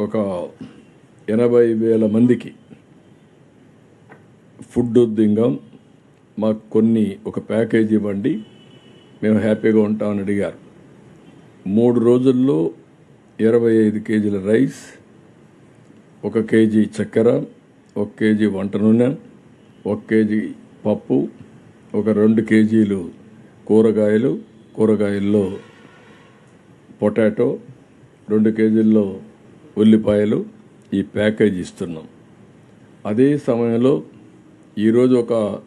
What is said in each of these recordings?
ఒక ఎనభై వేల మందికి ఫుడ్ దింగం మాకు కొన్ని ఒక ప్యాకేజ్ ఇవ్వండి మేము హ్యాపీగా ఉంటామని అడిగారు. మూడు రోజుల్లో ఇరవై ఐదు కేజీల రైస్ ఒక కేజీ చక్కెర ఒక కేజీ వంట నూనె ఒక కేజీ పప్పు ఒక రెండు కేజీలు కూరగాయలు కూరగాయల్లో పొటాటో రెండు కేజీల్లో ఉల్లిపాయలు ఈ ప్యాకేజ్ ఇస్తున్నాం. అదే సమయంలో ఈరోజు ఒక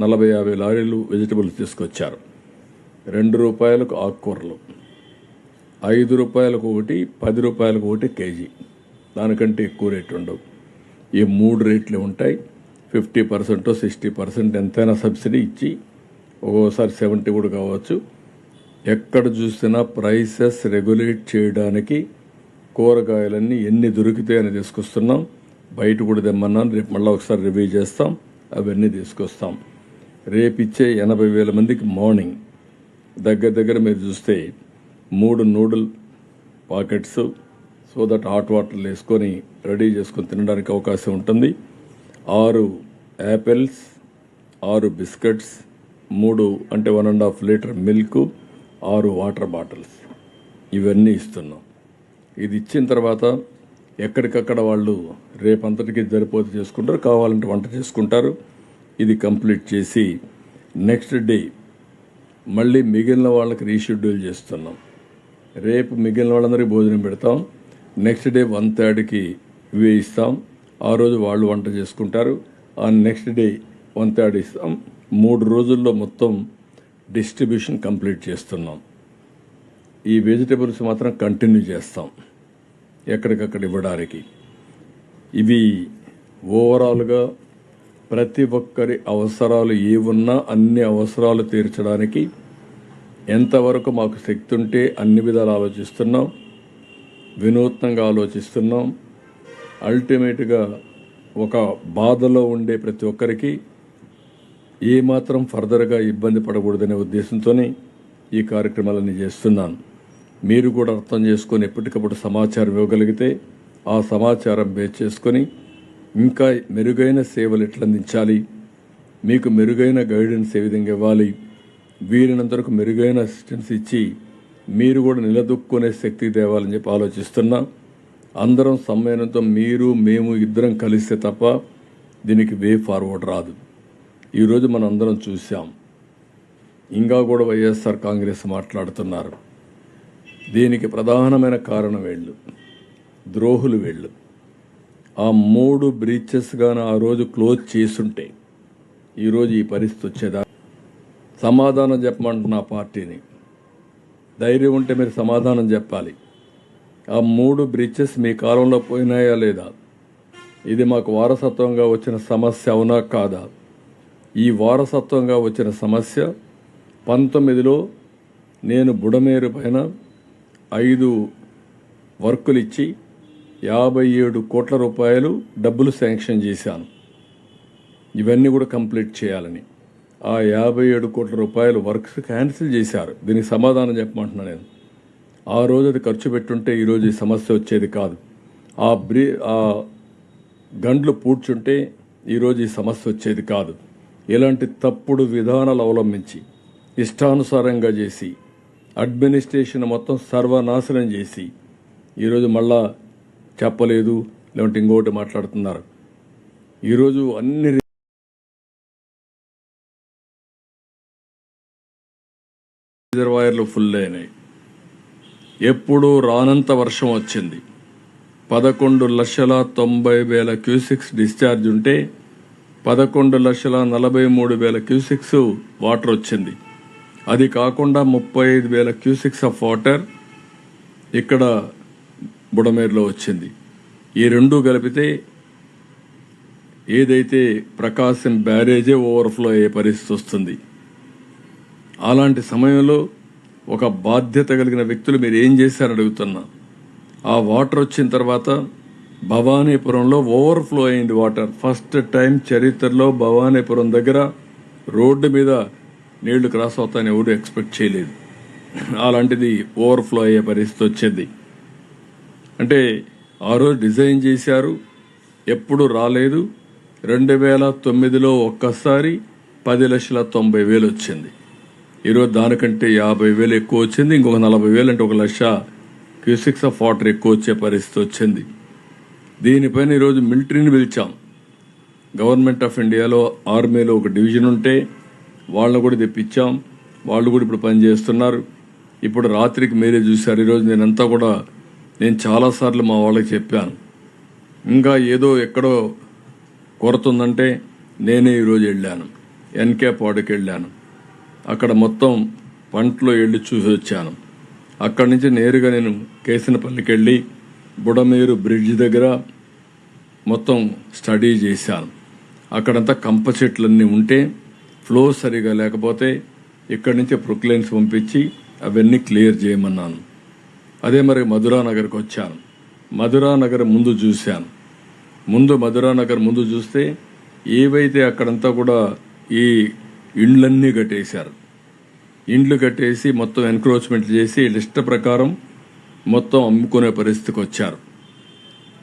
నలభై యాభై లారీలు వెజిటబుల్స్ తీసుకొచ్చారు. రెండు రూపాయలకు ఆకుకూరలు ఐదు రూపాయలకు ఒకటి పది రూపాయలకు ఒకటి కేజీ. దానికంటే ఎక్కువ రేటు ఉండవు. ఈ మూడు రేట్లు ఉంటాయి. ఫిఫ్టీ పర్సెంట్ సిక్స్టీ పర్సెంట్ ఎంతైనా సబ్సిడీ ఇచ్చి ఒక్కోసారి సెవెంటీ కూడా కావచ్చు. ఎక్కడ చూసినా ప్రైసెస్ రెగ్యులేట్ చేయడానికి కూరగాయలన్నీ ఎన్ని దొరికితాయని తీసుకొస్తున్నాం. బయట కూడా తెమ్మన్నాను. రేపు మళ్ళీ ఒకసారి రివ్యూ చేస్తాం. అవన్నీ తీసుకొస్తాం. రేపు ఇచ్చే ఎనభై వేల మందికి మార్నింగ్ దగ్గర దగ్గర మీరు చూస్తే మూడు noodle packets so that hot వాటర్లు వేసుకొని రెడీ చేసుకొని తినడానికి అవకాశం ఉంటుంది. ఆరు యాపిల్స్ ఆరు బిస్కెట్స్ మూడు అంటే one and half litre milk ఆరు వాటర్ బాటిల్స్ ఇవన్నీ ఇస్తున్నాం. ఇది ఇచ్చిన తర్వాత ఎక్కడికక్కడ వాళ్ళు రేపంతటికి జరిపోతే చేసుకుంటారు కావాలంటే వంట చేసుకుంటారు. ఇది కంప్లీట్ చేసి నెక్స్ట్ డే మళ్ళీ మిగిలిన వాళ్ళకి రీషెడ్యూల్ చేస్తున్నాం. రేపు మిగిలిన వాళ్ళందరికీ భోజనం పెడతాం. నెక్స్ట్ డే వన్ థర్డ్కి ఇవే ఇస్తాం. ఆ రోజు వాళ్ళు వంట చేసుకుంటారు. ఆ నెక్స్ట్ డే వన్ థర్డ్ ఇస్తాం. మూడు రోజుల్లో మొత్తం డిస్ట్రిబ్యూషన్ కంప్లీట్ చేస్తున్నాం. ఈ వెజిటబుల్స్ మాత్రం కంటిన్యూ చేస్తాం ఎక్కడికక్కడ ఇవ్వడానికి. ఇవి ఓవరాల్గా ప్రతి ఒక్కరి అవసరాలు ఏ ఉన్నా అన్ని అవసరాలు తీర్చడానికి ఎంతవరకు మాకు శక్తి ఉంటే అన్ని విధాలు ఆలోచిస్తున్నాం వినూత్నంగా ఆలోచిస్తున్నాం. అల్టిమేట్గా ఒక బాధలో ఉండే ప్రతి ఒక్కరికి ఏమాత్రం ఫర్దర్గా ఇబ్బంది పడకూడదనే ఉద్దేశంతోనే ఈ కార్యక్రమాలన్నీ చేస్తున్నాను. మీరు కూడా అర్థం చేసుకొని ఎప్పటికప్పుడు సమాచారం ఇవ్వగలిగితే ఆ సమాచారం బేస్ చేసుకొని ఇంకా మెరుగైన సేవలు ఎట్లా అందించాలి? మీకు మెరుగైన గైడెన్స్ ఏ విధంగా ఇవ్వాలి? వీరినంతరకు మెరుగైన అసిస్టెన్స్ ఇచ్చి మీరు కూడా నిలదొక్కునే శక్తి తేవాలని చెప్పి ఆలోచిస్తున్నా. అందరం సమ్మేళనంతో మీరు మేము ఇద్దరం కలిస్తే తప్ప దీనికి వే ఫార్వర్డ్ రాదు. ఈరోజు మనం అందరం చూసాం ఇంకా కూడా వైఎస్ఆర్ కాంగ్రెస్ మాట్లాడుతున్నారు. దీనికి ప్రధానమైన కారణం వీళ్ళు. ద్రోహులు వీళ్ళు. ఆ మూడు బ్రీచెస్గాను ఆ రోజు క్లోజ్ చేసుంటే ఈరోజు ఈ పరిస్థితి వచ్చేదా? సమాధానం చెప్పమంటున్నా ఆ పార్టీని. ధైర్యం ఉంటే మీరు సమాధానం చెప్పాలి. ఆ మూడు బ్రిడ్జెస్ మీ కాలంలో పోయినాయా లేదా? ఇది మాకు వారసత్వంగా వచ్చిన సమస్య అవునా కాదా? ఈ వారసత్వంగా వచ్చిన సమస్య పంతొమ్మిదిలో నేను బుడమేరు పైన ఐదు వర్కులు ఇచ్చి యాభై ఏడు కోట్ల రూపాయలు డబ్బులు శాంక్షన్ చేశాను. ఇవన్నీ కూడా కంప్లీట్ చేయాలని. ఆ యాభై ఏడు కోట్ల రూపాయలు వర్క్స్ క్యాన్సిల్ చేశారు. దీనికి సమాధానం చెప్పమంటున్నా నేను. ఆ రోజు అది ఖర్చు పెట్టుంటే ఈరోజు ఈ సమస్య వచ్చేది కాదు. ఆ బ్రీ ఆ గండ్లు పూడ్చుంటే ఈరోజు ఈ సమస్య వచ్చేది కాదు. ఇలాంటి తప్పుడు విధానాలు అవలంబించి ఇష్టానుసారంగా చేసి అడ్మినిస్ట్రేషన్ మొత్తం సర్వనాశనం చేసి ఈరోజు మళ్ళా చెప్పలేదు లేదంటే ఇంకొకటి మాట్లాడుతున్నారు. ఈరోజు అన్ని రిజర్వాయర్లు ఫుల్ అయినాయి. ఎప్పుడూ రానంత వర్షం వచ్చింది. పదకొండు లక్షల తొంభై వేల క్యూసిక్స్ డిశ్చార్జ్ ఉంటే పదకొండు లక్షల నలభై మూడు వేల క్యూసిక్స్ వాటర్ వచ్చింది. అది కాకుండా ముప్పై ఐదు వేల క్యూసిక్స్ ఆఫ్ వాటర్ ఇక్కడ బుడమేరులో వచ్చింది. ఈ రెండు కలిపితే ఏదైతే ప్రకాశం బ్యారేజే ఓవర్ఫ్లో అయ్యే పరిస్థితి వస్తుంది. అలాంటి సమయంలో ఒక బాధ్యత కలిగిన వ్యక్తులు మీరు ఏం చేశారని అడుగుతున్నా. ఆ వాటర్ వచ్చిన తర్వాత భవానీపురంలో ఓవర్ఫ్లో అయింది వాటర్. ఫస్ట్ టైం చరిత్రలో భవానీపురం దగ్గర రోడ్డు మీద నీళ్ళు క్రాస్ అవుతాయని ఎవరు ఎక్స్పెక్ట్ చేయలేదు. అలాంటిది ఓవర్ఫ్లో అయ్యే పరిస్థితి వచ్చింది. అంటే ఆ రోజు డిజైన్ చేశారు ఎప్పుడు రాలేదు. రెండు వేల తొమ్మిదిలో ఒక్కసారి పది లక్షల తొంభై వేలు వచ్చింది. ఈరోజు దానికంటే యాభై వేలు ఎక్కువ వచ్చింది ఇంకొక నలభై వేలు అంటే ఒక లక్ష క్యూసిక్స్ ఆఫ్ వాటర్ ఎక్కువ వచ్చే పరిస్థితి వచ్చింది. దీనిపైన ఈరోజు మిలిటరీని పిలిచాం. గవర్నమెంట్ ఆఫ్ ఇండియాలో ఆర్మీలో ఒక డివిజన్ ఉంటే వాళ్ళని కూడా తెప్పించాం. వాళ్ళు కూడా ఇప్పుడు పనిచేస్తున్నారు ఇప్పుడు రాత్రికి మీరే చూశారు. ఈరోజు నేనంతా కూడా నేను చాలాసార్లు మా వాళ్ళకి చెప్పాను. ఇంకా ఏదో ఎక్కడో కొరత ఉందంటే నేనే ఈరోజు వెళ్ళాను. ఎన్కే పాడుకి వెళ్ళాను. అక్కడ మొత్తం పంటలో వెళ్ళి చూసి వచ్చాను. అక్కడి నుంచి నేరుగా నేను కేసినపల్లికి వెళ్ళి బుడమేరు బ్రిడ్జ్ దగ్గర మొత్తం స్టడీ చేశాను. అక్కడంతా కంప చెట్లన్నీ ఉంటే ఫ్లో సరిగా లేకపోతే ఇక్కడి నుంచి ప్రొక్లైన్స్ పంపించి అవన్నీ క్లియర్ చేయమన్నాను. అదే మరి మధురా నగర్కి వచ్చాను. మధురా నగర్ ముందు చూశాను. ముందు మధురా నగర్ ముందు చూస్తే ఏవైతే అక్కడంతా కూడా ఈ ఇండ్లన్నీ కట్టేశారు. ఇండ్లు కట్టేసి మొత్తం ఎన్క్రోచ్మెంట్ చేసి లిస్ట్ ప్రకారం మొత్తం అమ్ముకునే పరిస్థితికి వచ్చారు.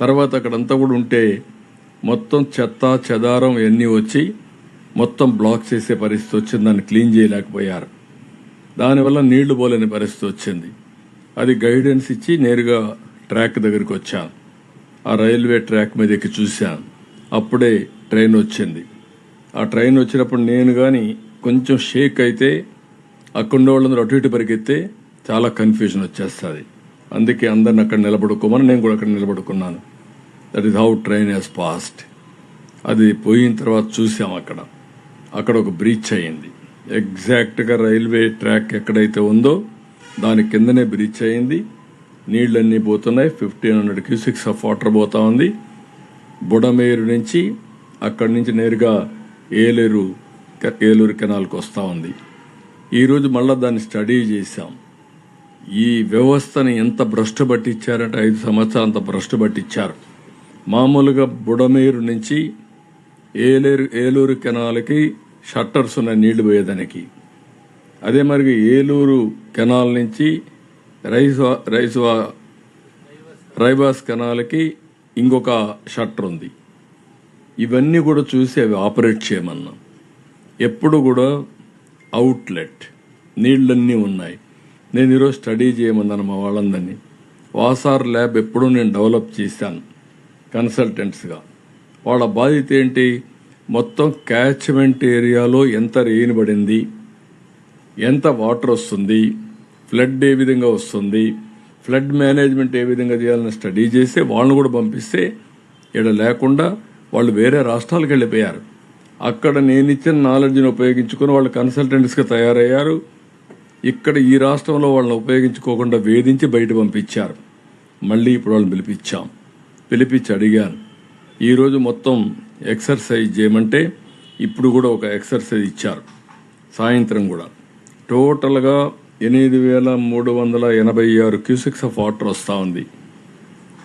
తర్వాత అక్కడంతా కూడా ఉంటే మొత్తం చెత్త చెదారం ఇవన్నీ వచ్చి మొత్తం బ్లాక్ చేసే పరిస్థితి వచ్చింది దాన్ని క్లీన్ చేయలేకపోయారు. దానివల్ల నీళ్ళు పోలేని పరిస్థితి వచ్చింది. అది గైడెన్స్ ఇచ్చి నేరుగా ట్రాక్ దగ్గరికి వచ్చాను ఆ రైల్వే ట్రాక్ మీద ఎక్కి చూశాను అప్పుడే ట్రైన్ వచ్చింది. ఆ ట్రైన్ వచ్చినప్పుడు నేను కానీ కొంచెం షేక్ అయితే అక్కడ వాళ్ళందరూ అటు ఇటు పరిగెత్తే చాలా కన్ఫ్యూజన్ వచ్చేస్తుంది. అందుకే అందరిని అక్కడ నిలబడుకోమని నేను కూడా అక్కడ నిలబడుకున్నాను. That is how train as passed అది పోయిన తర్వాత చూసాం అక్కడ. అక్కడ ఒక బ్రీచ్ అయింది ఎగ్జాక్ట్గా రైల్వే ట్రాక్ ఎక్కడైతే ఉందో దాని కిందనే బ్రీచ్ అయింది నీళ్ళన్నీ పోతున్నాయి. Fifteen hundred cusecs of water పోతా ఉంది. బుడమేరు నుంచి అక్కడి నుంచి నేరుగా ఏలేరు ఏలూరు కెనాల్కి వస్తూ ఉంది. ఈరోజు మళ్ళీ దాన్ని స్టడీ చేశాం. ఈ వ్యవస్థని ఎంత భ్రష్టు పట్టించారంటే ఐదు సంవత్సరాలు అంత భ్రష్టు పట్టించారు మామూలుగా బుడమేరు నుంచి ఏలేరు ఏలూరు కెనాల్కి షట్టర్స్ ఉన్న నీళ్ళు పోయేదానికి. అదే మరి ఏలూరు కెనాల్ నుంచి రైస్ రైస్ రైబాస్ కెనాల్కి ఇంకొక షట్టర్ ఉంది. ఇవన్నీ కూడా చూసి అవి ఆపరేట్ చేయమన్నాం. ఎప్పుడు కూడా అవుట్లెట్. నీళ్ళన్నీ ఉన్నాయి. నేను ఈరోజు స్టడీ చేయమన్నాను మా వాళ్ళందరినీ. వాసార్ ల్యాబ్ ఎప్పుడూ నేను డెవలప్ చేశాను కన్సల్టెంట్స్గా. వాళ్ళ బాధ్యత ఏంటి? మొత్తం క్యాచ్మెంట్ ఏరియాలో ఎంత రెయిన్ పడింది ఎంత వాటర్ వస్తుంది ఫ్లడ్ ఏ విధంగా వస్తుంది ఫ్లడ్ మేనేజ్మెంట్ ఏ విధంగా చేయాలని స్టడీ చేస్తే వాళ్ళని కూడా పంపిస్తే ఇక్కడ లేకుండా వాళ్ళు వేరే రాష్ట్రాలకు వెళ్ళిపోయారు. అక్కడ నేను ఇచ్చిన నాలెడ్జ్ని ఉపయోగించుకొని వాళ్ళు కన్సల్టెంట్స్గా తయారయ్యారు. ఇక్కడ ఈ రాష్ట్రంలో వాళ్ళని ఉపయోగించుకోకుండా వేధించి బయట పంపించారు. మళ్ళీ ఇప్పుడు వాళ్ళని పిలిపించాం. పిలిపించి అడిగాను. ఈరోజు మొత్తం ఎక్సర్సైజ్ చేయమంటే ఇప్పుడు కూడా ఒక ఎక్సర్సైజ్ ఇచ్చారు. సాయంత్రం కూడా. టోటల్గా ఎనిమిది వేల మూడు వందల ఎనభై ఆరు క్యూసిక్స్ ఆఫ్ వాటర్ వస్తూ ఉంది.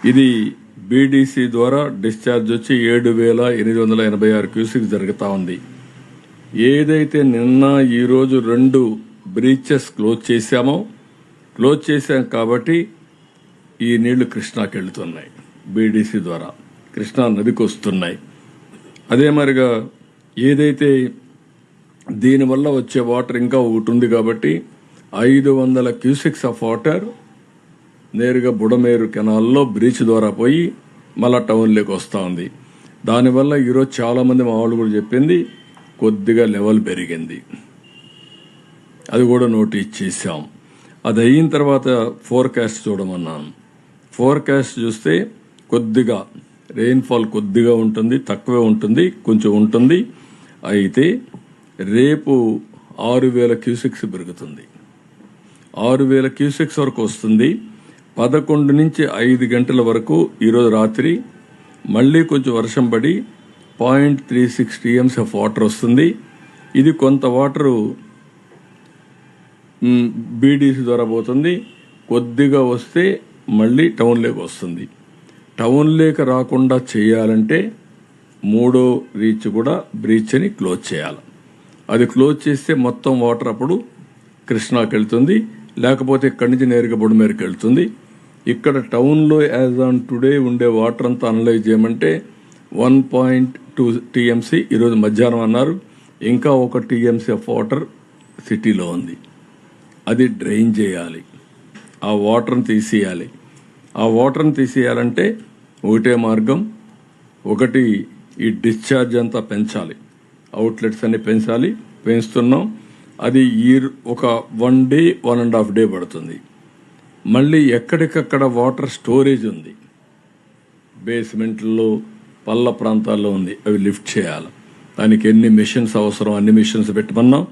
ఇది బీడీసీ ద్వారా డిశ్చార్జ్ వచ్చి ఏడు వేల ఎనిమిది వందల ఎనభై ఆరు క్యూసిక్స్ జరుగుతూ ఉంది. ఏదైతే నిన్న ఈరోజు రెండు బ్రీచెస్ క్లోజ్ చేశామో క్లోజ్ చేశాం కాబట్టి ఈ నీళ్ళు కృష్ణాకి వెళుతున్నాయి బీడీసీ ద్వారా కృష్ణా నదికి వస్తున్నాయి. అదే మరిగా ఏదైతే దీనివల్ల వచ్చే వాటర్ ఇంకా ఒకటి ఉంది కాబట్టి ఐదు వందల క్యూసిక్స్ ఆఫ్ వాటర్ నేరుగా బుడమేరు కెనాల్లో బ్రీచ్ ద్వారా పోయి మళ్ళా టౌన్లోకి వస్తూ ఉంది. దానివల్ల ఈరోజు చాలామంది మా వాళ్ళు కూడా చెప్పింది కొద్దిగా లెవెల్ పెరిగింది. అది కూడా నోటీస్ చేశాం. అది అయిన తర్వాత ఫోర్కాస్ట్ చూడమన్నాను. ఫోర్కాస్ట్ చూస్తే కొద్దిగా రెయిన్ఫాల్ కొద్దిగా ఉంటుంది తక్కువే ఉంటుంది కొంచెం ఉంటుంది. అయితే రేపు ఆరు వేల క్యూసెక్స్ పెరుగుతుంది. ఆరు వేల క్యూసెక్స్ వరకు వస్తుంది. పదకొండు నుంచి ఐదు గంటల వరకు ఈరోజు రాత్రి మళ్ళీ కొంచెం వర్షం పడి point three six TMC of water వస్తుంది. ఇది కొంత వాటరు బీడీసీ ద్వారా పోతుంది. కొద్దిగా వస్తే మళ్ళీ టౌన్లోకి వస్తుంది. టౌన్లోకి రాకుండా చేయాలంటే మూడో రీచ్ కూడా బ్రీచ్ని క్లోజ్ చేయాలి. అది క్లోజ్ చేస్తే మొత్తం వాటర్ అప్పుడు కృష్ణాకి వెళ్తుంది లేకపోతే ఇక్కడి నుంచి నేరుగా బుడమేరుకి వెళ్తుంది. ఇక్కడ టౌన్లో యాజ్ ఆన్ టుడే ఉండే వాటర్ అంతా అనలైజ్ చేయమంటే వన్ పాయింట్ టూ టీఎంసీ ఈరోజు మధ్యాహ్నం అన్నారు. ఇంకా ఒక టీఎంసీ ఆఫ్ వాటర్ సిటీలో ఉంది. అది డ్రైన్ చేయాలి. ఆ వాటర్ని తీసేయాలి. ఆ వాటర్ని తీసేయాలంటే ఒకటే మార్గం. ఒకటి ఈ డిశ్చార్జ్ అంతా పెంచాలి. అవుట్లెట్స్ అన్ని పెంచాలి పెంచుతున్నాం. అది ఈ ఒక one day one and half day పడుతుంది. మళ్ళీ ఎక్కడికక్కడ వాటర్ స్టోరేజ్ ఉంది. బేస్మెంట్లో పల్ల ప్రాంతాల్లో ఉంది. అవి లిఫ్ట్ చేయాలి. దానికి ఎన్ని మిషన్స్ అవసరం అన్ని మిషన్స్ పెట్టమన్నాం.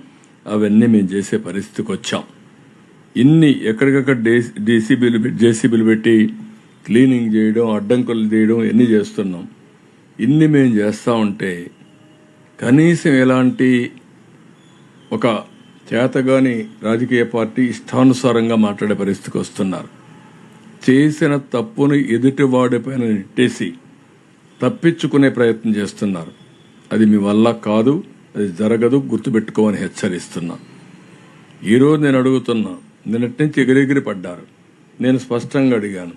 అవన్నీ మేము చేసే పరిస్థితికి వచ్చాం. ఇన్ని ఎక్కడికక్కడ డే డీసీబీలు జేసీబీలు పెట్టి క్లీనింగ్ చేయడం అడ్డంకులు తీయడం ఎన్ని చేస్తున్నాం? ఇన్ని మేము చేస్తూ ఉంటే కనీసం ఎలాంటి ఒక చేతగాని రాజకీయ పార్టీ ఇష్టానుసారంగా మాట్లాడే పరిస్థితికి వస్తున్నారు. చేసిన తప్పును ఎదుటివాడి పైన నెట్టేసి తప్పించుకునే ప్రయత్నం చేస్తున్నారు. అది మీ వల్ల కాదు అది జరగదు గుర్తుపెట్టుకోమని హెచ్చరిస్తున్నా. ఈరోజు నేను అడుగుతున్నా నిన్నటి నుంచి ఎగిరెగిరి పడ్డారు. నేను స్పష్టంగా అడిగాను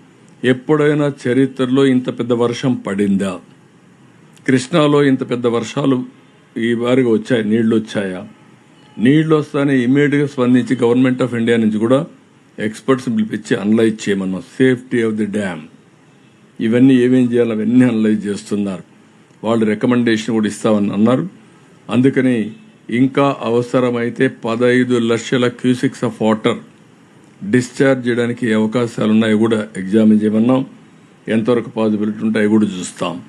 ఎప్పుడైనా చరిత్రలో ఇంత పెద్ద వర్షం పడిందా? కృష్ణాలో ఇంత పెద్ద వర్షాలు ఈ వారిగా వచ్చాయి? నీళ్ళు వచ్చాయా? నీళ్ళు వస్తానే ఇమీడియట్గా స్పందించి గవర్నమెంట్ ఆఫ్ ఇండియా నుంచి కూడా ఎక్స్పర్ట్స్ పిలిపించి analyse చేయమన్నాం. Safety of the dam. ఇవన్నీ ఏమేం చేయాలి అవన్నీ అనలైజ్ చేస్తున్నారు. వాళ్ళు రికమెండేషన్ కూడా ఇస్తామని అన్నారు. అందుకని ఇంకా అవసరమైతే పదహైదు లక్షల క్యూసిక్స్ ఆఫ్ వాటర్ డిశ్చార్జ్ చేయడానికి అవకాశాలు ఉన్నాయి కూడా ఎగ్జామిన్ చేయమన్నాం. ఎంతవరకు పాసిబిలిటీ ఉంటాయి కూడా చూస్తాం.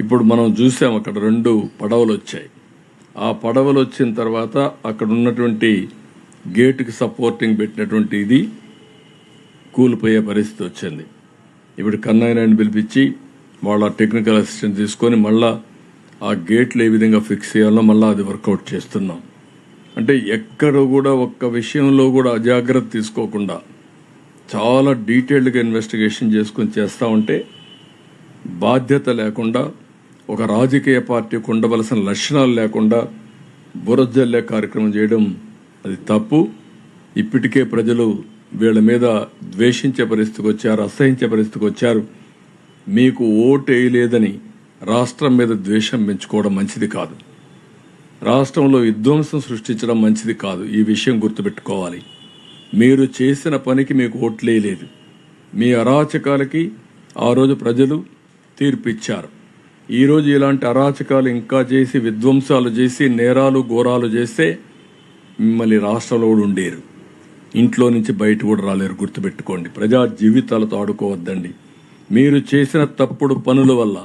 ఇప్పుడు మనం చూసాం అక్కడ రెండు పడవలు వచ్చాయి. ఆ పడవలు వచ్చిన తర్వాత అక్కడ ఉన్నటువంటి గేటుకి సపోర్టింగ్ పెట్టినటువంటి ఇది కూలిపోయే పరిస్థితి వచ్చింది. ఇప్పుడు కన్నాయినాయని పిలిపించి వాళ్ళ టెక్నికల్ అసిస్టెంట్ తీసుకొని మళ్ళీ ఆ గేట్లు ఏ విధంగా ఫిక్స్ చేయాలో మళ్ళీ అది వర్కౌట్ చేస్తున్నాం. అంటే ఎక్కడ కూడా ఒక్క విషయంలో కూడా అజాగ్రత్త తీసుకోకుండా చాలా డీటెయిల్డ్గా ఇన్వెస్టిగేషన్ చేసుకొని చేస్తూ ఉంటే బాధ్యత లేకుండా ఒక రాజకీయ పార్టీకి ఉండవలసిన లక్షణాలు లేకుండా బురజల్లే కార్యక్రమం చేయడం అది తప్పు. ఇప్పటికే ప్రజలు వీళ్ళ మీద ద్వేషించే పరిస్థితికి వచ్చారు అసహించే పరిస్థితికి వచ్చారు. మీకు ఓటు వేయలేదని రాష్ట్రం మీద ద్వేషం పెంచుకోవడం మంచిది కాదు. రాష్ట్రంలో విధ్వంసం సృష్టించడం మంచిది కాదు. ఈ విషయం గుర్తుపెట్టుకోవాలి. మీరు చేసిన పనికి మీకు ఓట్లేయలేదు మీ అరాచకాలకి ఆ రోజు ప్రజలు తీర్పిచ్చారు. ఈరోజు ఇలాంటి అరాచకాలు ఇంకా చేసి విధ్వంసాలు చేసి నేరాలు ఘోరాలు చేస్తే మిమ్మల్ని రాష్ట్రంలో కూడా ఉండేరు. ఇంట్లో నుంచి బయట కూడా రాలేరు. గుర్తుపెట్టుకోండి. ప్రజా జీవితాలతో ఆడుకోవద్దండి. మీరు చేసిన తప్పుడు పనుల వల్ల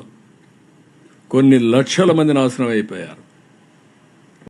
కొన్ని లక్షల మంది నాశనం అయిపోయారు.